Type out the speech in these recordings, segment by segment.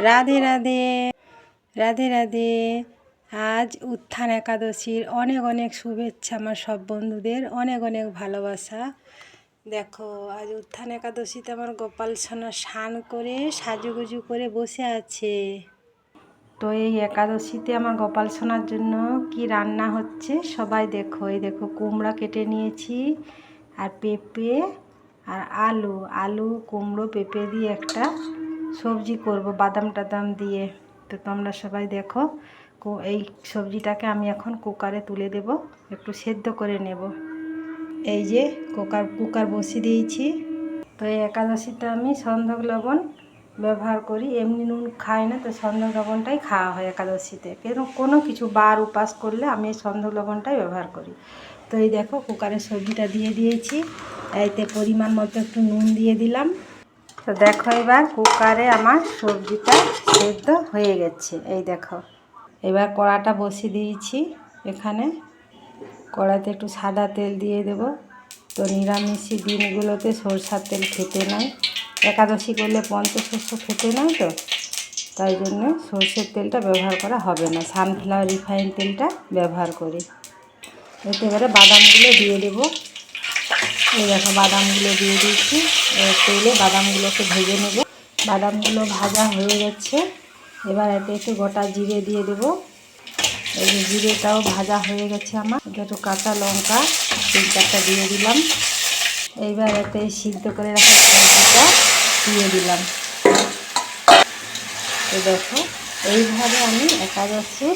রাধে রাধে রাধে রাধে। আজ উত্থান একাদশীর অনেক অনেক শুভেচ্ছা আমার সব বন্ধুদের, অনেক অনেক ভালোবাসা। দেখো, আজ উত্থান একাদশীতে আমার গোপাল সোনা স্নান করে সাজুগুজু করে বসে আছে। তো এই একাদশীতে আমার গোপাল সোনার জন্য কি রান্না হচ্ছে সবাই দেখো। এই দেখো, কুমড়া কেটে নিয়েছি আর পেঁপে আর আলু। আলু, কুমড়ো, পেঁপে দিয়ে একটা সবজি করব, বাদাম টাদাম দিয়ে। তো তোমরা সবাই দেখো এই সবজিটাকে আমি এখন কুকারে তুলে দেব, একটু সেদ্ধ করে নেব। এই যে কুকার কুকার বসিয়ে দিয়েছি। তো এই একাদশীতে আমি সন্ধক লবণ ব্যবহার করি, এমনি নুন খাই না, তো সন্ধক লবণটাই খাওয়া হয় একাদশীতে। কিন্তু কোনো কিছু বার উপাস করলে আমি এই সন্ধক লবণটাই ব্যবহার করি। তো এই দেখো কুকারে সবজিটা দিয়ে দিয়েছি, এতে পরিমাণ মতো একটু নুন দিয়ে দিলাম। তো দেখো এবার কুকারে আমার সবজিটা সেদ্ধ হয়ে গেছে। এই দেখো, এবার কড়াটা বসিয়ে দিয়েছি এখানে। কড়াতে একটু সাদা তেল দিয়ে দেব। তো নিরামিষি দিনগুলোতে সরষার তেল খেতে নাই। একাদশী করলে পঞ্চশস্য খেতে নাই তো? তাই জন্য সর্ষের তেলটা ব্যবহার করা হবে না। সানফ্লাওয়ার রিফাইন তেলটা ব্যবহার করি। এতে এবারে বাদামগুলো দিয়ে দেবো। এই দেখো, বাদামগুলো দিয়ে দিয়েছি। তেলে বাদামগুলোকে ভেজে নেব। বাদামগুলো ভাজা হয়ে গেছে। এবার এতে একটু গোটা জিরে দিয়ে দেবো। এই যে জিরেটাও ভাজা হয়ে গেছে আমার। একটু কাঁচা লঙ্কা তিন চারটা দিয়ে দিলাম। এইবার এতে সিদ্ধ করে রাখা সবজিটা দিয়ে দিলাম। এই দেখো, এইভাবে আমি একাদশী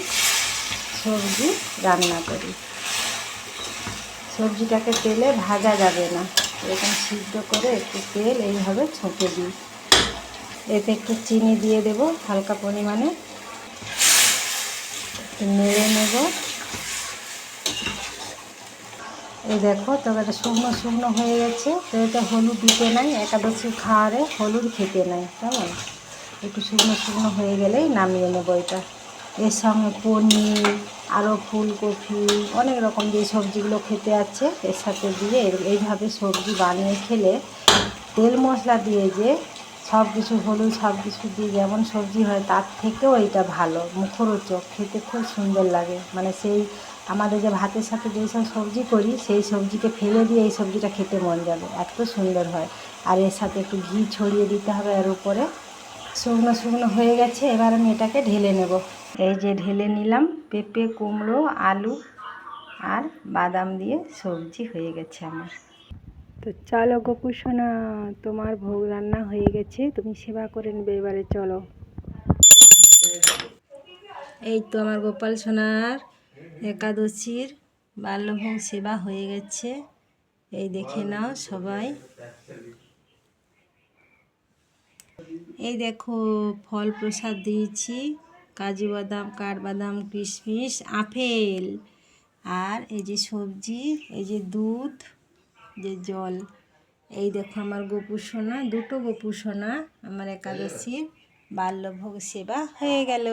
সবজি রান্না করি। সবজিটাকে তেলে ভাজা যাবে না। এরকম সিদ্ধ করে একটু তেল এইভাবে ছকে দিই। এতে একটু চিনি দিয়ে দেব, হালকা পরিমাণে। নেড়ে নেব। এই দেখো, তবে এটা শুকনো শুকনো হয়ে গেছে। তো এটা হলুদ দিতে নাই, একাদশী খাওয়ারে হলুদ খেতে নাই, কেমন? একটু শুকনো শুকনো হয়ে গেলেই নামিয়ে নেব এটা। এর সঙ্গে পনির আরও ফুলকপি, অনেক রকম যে সবজিগুলো খেতে আছে, এর সাথে দিয়ে এইভাবে সবজি বানিয়ে খেলে তেল মশলা দিয়ে যে সব কিছু হলুদ সব কিছু দিয়ে যেমন সবজি হয়, তার থেকেও এইটা ভালো। মুখরোচক, খেতে খুব সুন্দর লাগে। মানে সেই আমাদের যে ভাতের সাথে যেই সব সবজি করি, সেই সবজিকে ফেলে দিয়ে এই সবজিটা খেতে মন যাবে এত সুন্দর হয়। আর এর সাথে একটু ঘি ছড়িয়ে দিতে হবে এর উপরে। শুকনো শুকনো হয়ে গেছে, এবার আমি এটাকে ঢেলে নেব। এই যে ঢেলে নিলাম, পেঁপে, কুমড়ো, আলু আর বাদাম দিয়ে সবজি হয়ে গেছে আমার। তো চলো গোপু সোনা, তোমার ভোগ রান্না হয়ে গেছে, তুমি সেবা করে নেবে, এবারে চলো। এই তো আমার গোপাল সোনার একাদশীর বাল্যভোগ সেবা হয়ে গেছে। এই দেখে নাও সবাই। এই দেখো, ফল প্রসাদ দিয়েছি। কাজু বাদাম, কাঠবাদাম, কিশমিশ, আপেল। আর এই যে সবজি, এই যে দুধ, যে জল। এই দেখো আমার গোপু সোনা, দুটো গোপু সোনা, আমার একাদশীর বাল্যভোগ সেবা হয়ে গেল।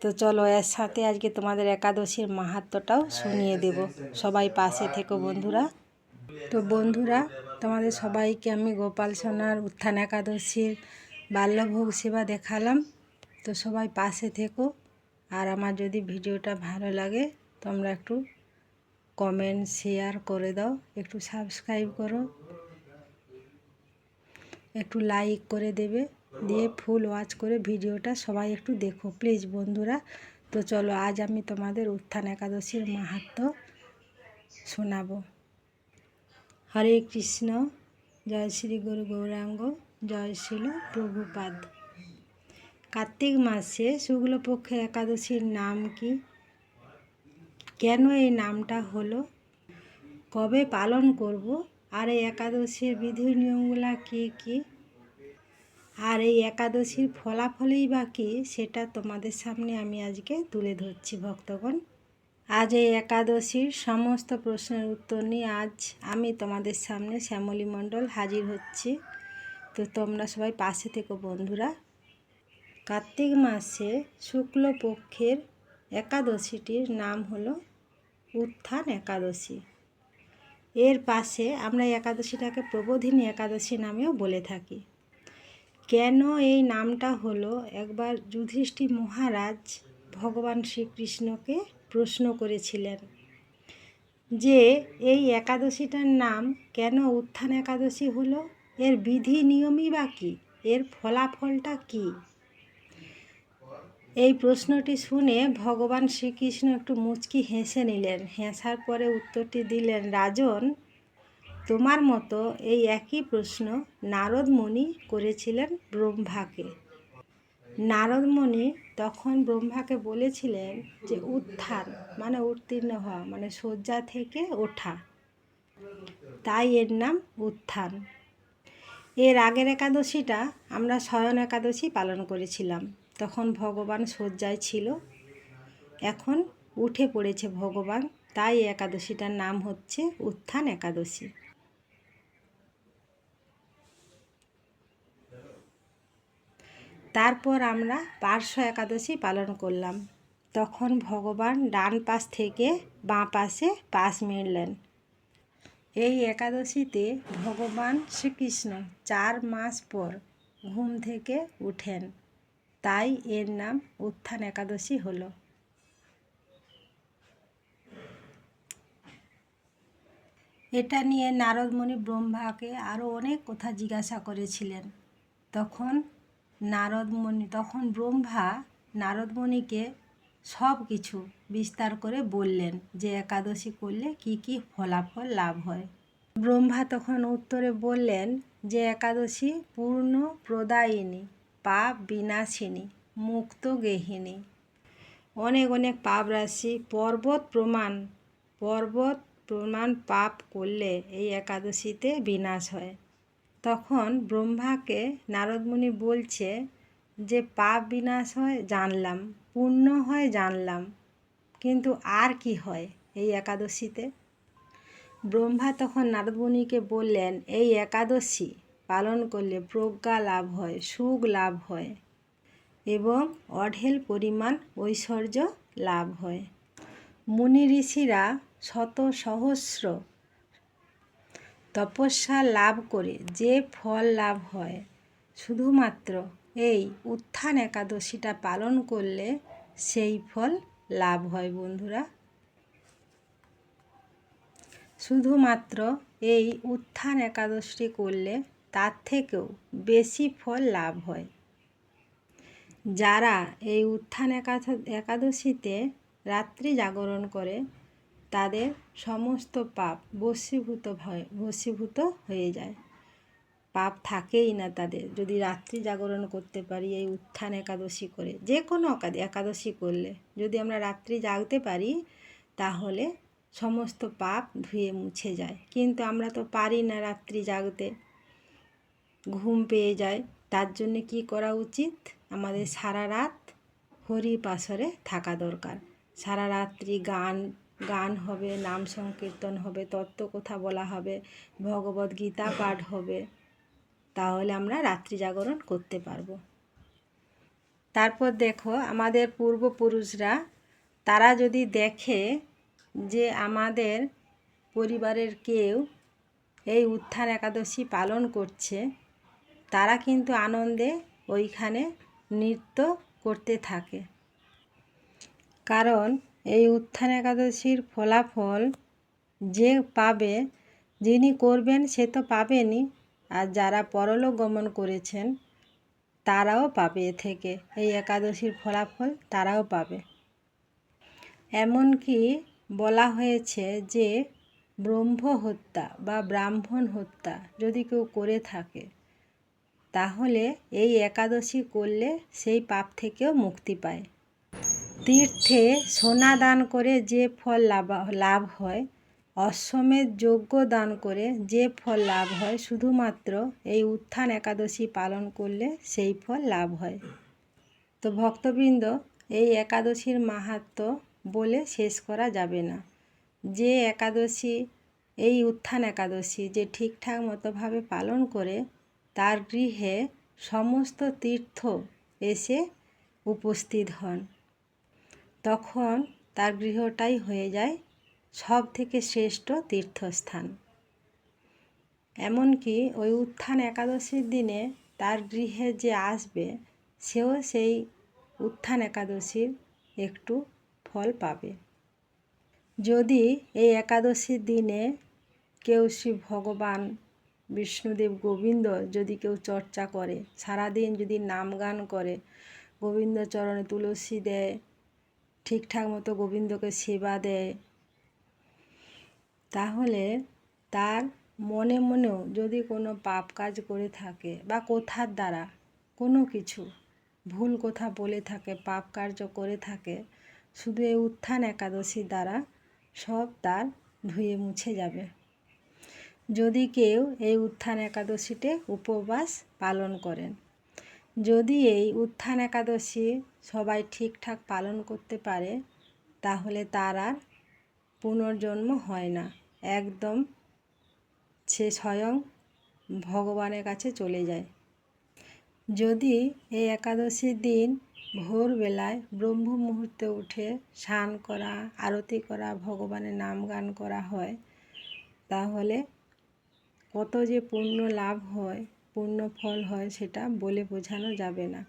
তো চলো, এর সাথে আজকে তোমাদের একাদশীর মাহাত্ম্যটাও শুনিয়ে দেব। সবাই পাশে থেকো বন্ধুরা। তো বন্ধুরা, তোমাদের সবাইকে আমি গোপাল সোনার উত্থান একাদশীর বাল্যভোগ সেবা দেখালাম। তো সবাই পাশে থেকো। আর আমার যদি ভিডিওটা ভালো লাগে, তোমরা একটু কমেন্ট শেয়ার করে দাও। একটু সাবস্ক্রাইব করো। একটু লাইক করে দেবে। দিয়ে ফুল ওয়াচ করে ভিডিওটা সবাই একটু দেখো প্লিজ বন্ধুরা। তো চলো, আজ আমি তোমাদের উত্থান একাদশীর মাহাত্ম্য শোনাবো। হরে কৃষ্ণ। জয় শ্রী গুরু গৌরাঙ্গ। জয় শিল প্রভুপাদ। কার্তিক মাসে শুক্লপক্ষে একাদশীর নাম কি? কেন এই নামটা হলো? কবে পালন করব? আর এই একাদশীর বিধি নিয়মগুলা কী কী? আর এই একাদশীর ফলাফলই বা কী, সেটা তোমাদের সামনে আমি আজকে তুলে ধরছি ভক্তগণ। আজ এই একাদশীর সমস্ত প্রশ্নের উত্তর নিয়ে আজ আমি তোমাদের সামনে শ্যামলী মণ্ডল হাজির হচ্ছি। তো তোমরা সবাই পাশে থেকো বন্ধুরা। কার্তিক মাসে শুক্লপক্ষের একাদশীটির নাম হলো উত্থান একাদশী। এর পাশে আমরা একাদশীটাকে প্রবোধিনী একাদশী নামেও বলে থাকি। কেন এই নামটা হলো? একবার যুধিষ্ঠি মহারাজ ভগবান শ্রীকৃষ্ণকে প্রশ্ন করেছিলেন যে, এই একাদশীটার নাম কেন উত্থান একাদশী হলো? এর বিধি নিয়মই বা কী? এর ফলাফলটা কী? এই প্রশ্নটি শুনে ভগবান শ্রীকৃষ্ণ একটু মুচকি হেসে নিলেন। হেসার পরে উত্তরটি দিলেন, রাজন, তোমার মতো এই একই প্রশ্ন নারদ মুনি করেছিলেন ব্রহ্মাকে। নারদ মুনি তখন ব্রহ্মাকে বলেছিলেন যে উত্থান মানে উত্তীর্ণ হওয়া মানে শয্যা থেকে ওঠা। তাই এর নাম উত্থান। এর আগের একাদশীটা আমরা শয়ন একাদশী পালন করেছিলাম। তখন ভগবান শয্যায় ছিল। এখন উঠে পড়েছে ভগবান। তাই একাদশীটার নাম হচ্ছে উত্থান একাদশী। তারপর আমরা পার্শ্ব একাদশী পালন করলাম। তখন ভগবান ডান পাশ থেকে বাঁ পাশে পাশ মিললেন। এই একাদশীতে ভগবান শ্রীকৃষ্ণ চার মাস পর ঘুম থেকে উঠেন। তাই এর নাম উত্থান একাদশী হলো। এটা নিয়ে নারদমণি ব্রহ্মাকে আরও অনেক কথা জিজ্ঞাসা করেছিলেন। তখন নারদমণি তখন ব্রহ্মা নারদমণিকে সব কিছু বিস্তার করে বললেন যে একাদশী করলে কি কি ফলাফল লাভ হয়। ব্রহ্মা তখন উত্তরে বললেন যে একাদশী পূর্ণ প্রদায়িনী, পাপ বিনাশিনী, মুক্ত গেহিনী অনেক অনেক পাপ রাশি, পর্বত প্রমাণ পর্বত প্রমাণ পাপ করলে এই একাদশীতে বিনাশ হয়। তখন ব্রহ্মাকে নারদমুনি বলছে যে পাপ বিনাশ হয়, জানলাম। পুণ্য হয় জানলাম, কিন্তু আর কি হয় এই একাদশীতে? ব্রহ্মা তখন নারদমণিকে বললেন, এই একাদশী পালন করলে প্রজ্ঞা লাভ হয়, সুখ লাভ হয় এবং অঢেল পরিমাণ ঐশ্বর্য লাভ হয়। মুনি ঋষিরা শত সহস্র তপস্যা লাভ করে যে ফল লাভ হয়, শুধুমাত্র এই উত্থান একাদশীটা পালন করলে সেই ফল লাভ হয় বন্ধুরা। শুধুমাত্র এই উত্থান একাদশী করলে তার থেকেও বেশি ফল লাভ হয়। যারা এই উত্থান একাদশীতে রাত্রি জাগরণ করে, তাদের সমস্ত পাপ বশীভূত হয়, বশীভূত হয়ে যায়। পাপ থাকেই না তাদের। যদি রাত্রি জাগরণ করতে পারি, এই উত্থান একাদশী করে যে কোনো একাদশী করলে, যদি আমরা রাত্রি জাগতে পারি, তাহলে সমস্ত পাপ ধুয়ে মুছে যায়। কিন্তু আমরা তো পারি না রাত্রি জাগতে। ঘুম পেয়ে যায়। তার জন্য কি করা উচিত? আমাদের সারা রাত হরি পাশরে থাকা দরকার। সারা রাত্রি গান গান হবে, নাম সংকীর্তন হবে, তত্ত্ব কথা বলা হবে, ভগবদ গীতা পাঠ হবে। তাহলে আমরা রাত্রি জাগরণ করতে পারব। তারপর দেখো, আমাদের পূর্বপুরুষরা, তারা যদি দেখে যে আমাদের পরিবারের কেউ এই উত্থান একাদশী পালন করছে, তারা কিন্তু আনন্দে ওইখানে নৃত্য করতে থাকে। কারণ এই উত্থান একাদশীর ফলাফল যে পাবে, যিনি করবেন সে তো পাবেনই। আর যারা পরলোক গমন করেছেন, তারাও পাবে এ থেকে। এই একাদশীর ফলাফল তারাও পাবে। এমনকি বলা হয়েছে যে, ব্রহ্ম হত্যা বা ব্রাহ্মণ হত্যা যদি কেউ করে থাকে, তাহলে এই একাদশী করলে সেই পাপ থেকেও মুক্তি পায়। তীর্থে সোনা দান করে যে ফল লাভ লাভ হয় অশ্বমেধ যজ্ঞ দান করে যে ফল লাভ হয়, শুধুমাত্র এই উত্থান একাদশী পালন করলে সেই ফল লাভ হয়। তো ভক্তবৃন্দ, এই একাদশীর মাহাত্ম বলে শেষ করা যাবে না। যে একাদশী, এই উত্থান একাদশী যে ঠিকঠাক মতোভাবে পালন করে, তার গৃহে সমস্ত তীর্থ এসে উপস্থিত হন। তখন তার গৃহটাই হয়ে যায় সব থেকে শ্রেষ্ঠ তীর্থস্থান। এমনকি ওই উত্থান একাদশীর দিনে তার গৃহে যে আসবে, সেও সেই উত্থান একাদশীর একটু ফল পাবে। যদি এই একাদশীর দিনে কেউ শ্রী ভগবান বিষ্ণুদেব গোবিন্দ যদি কেউ চর্চা করে, সারাদিন যদি নাম গান করে, গোবিন্দ চরণে তুলসী দেয়, ঠিকঠাক মতো গোবিন্দকে সেবা দেয় তাহলে তার মনে মনেও যদি কোনো পাপ কাজ করে থাকে বা কোথার দ্বারা কোনো কিছু ভুল কথা বলে থাকে, পাপ কার্য করে থাকে, শুধু এই উত্থান একাদশীর দ্বারা সব তার ধুয়ে মুছে যাবে। যদি কেউ এই উত্থান একাদশীতে উপবাস পালন করেন, যদি এই উত্থান একাদশী সবাই ঠিকঠাক পালন করতে পারে, তাহলে তার আর পুনর্জন্ম হয় না। একদম সে স্বয়ং ভগবানের কাছে চলে যায়। যদি এই একাদশীর দিন ভোরবেলায় ব্রহ্ম মুহূর্তে উঠে স্নান করা, আরতি করা, ভগবানের নাম গান করা হয়, তাহলে কত যে পুণ্য লাভ হয়, পুণ্য ফল হয়, সেটা বলে বোঝানো যাবে না।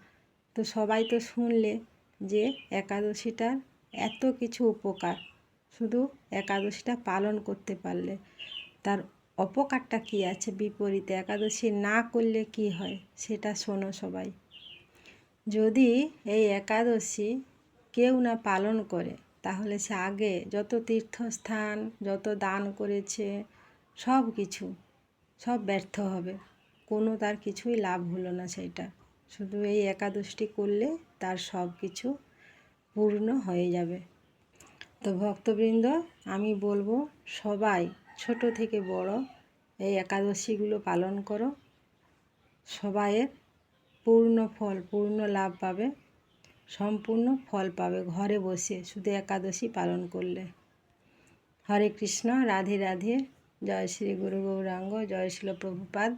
তো সবাই তো শুনলে যে একাদশীটার এত কিছু উপকার। শুধু একাদশীটা পালন করতে পারলে। তার অপকারটা কী আছে বিপরীতে? একাদশী না করলে কি হয়? সেটা শোনো সবাই। যদি এই একাদশী কেউ না পালন করে, তাহলে সে আগে যত তীর্থস্থান, যত দান করেছে, সব কিছু, সব ব্যর্থ হবে। কোনো তার কিছুই লাভ হলো না সেইটা শুধু এই একাদশটি করলে তার সব কিছু পূর্ণ হয়ে যাবে। তো ভক্তবৃন্দ, আমি বলব সবাই, ছোট থেকে বড়, এই একাদশীগুলো পালন করো। সবাইয়ের পূর্ণ ফল, পূর্ণ লাভ পাবে, সম্পূর্ণ ফল পাবে ঘরে বসে, শুধু একাদশী পালন করলে। হরে কৃষ্ণ, রাধে রাধে, জয় শ্রী গুরু গৌরাঙ্গ, জয় শিল প্রভুপাদ।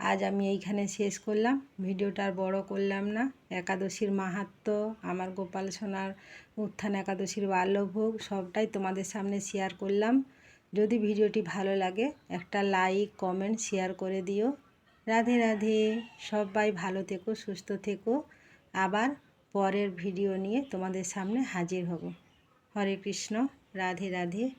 আজ আমি এইখানে শেষ করলাম। ভিডিওটা আর বড় করলাম না। একাদশীর মাহাত্ম আমার গোপাল সোনার উত্থান, একাদশীর বাল্যভোগ, সবটাই তোমাদের সামনে শেয়ার করলাম। যদি ভিডিওটি ভালো লাগে, একটা লাইক কমেন্ট শেয়ার করে দিও। রাধে রাধে, সবাই ভালো থেকো, সুস্থ থেকো। আবার পরের ভিডিও নিয়ে তোমাদের সামনে হাজির হব। হরে কৃষ্ণ, রাধে রাধে।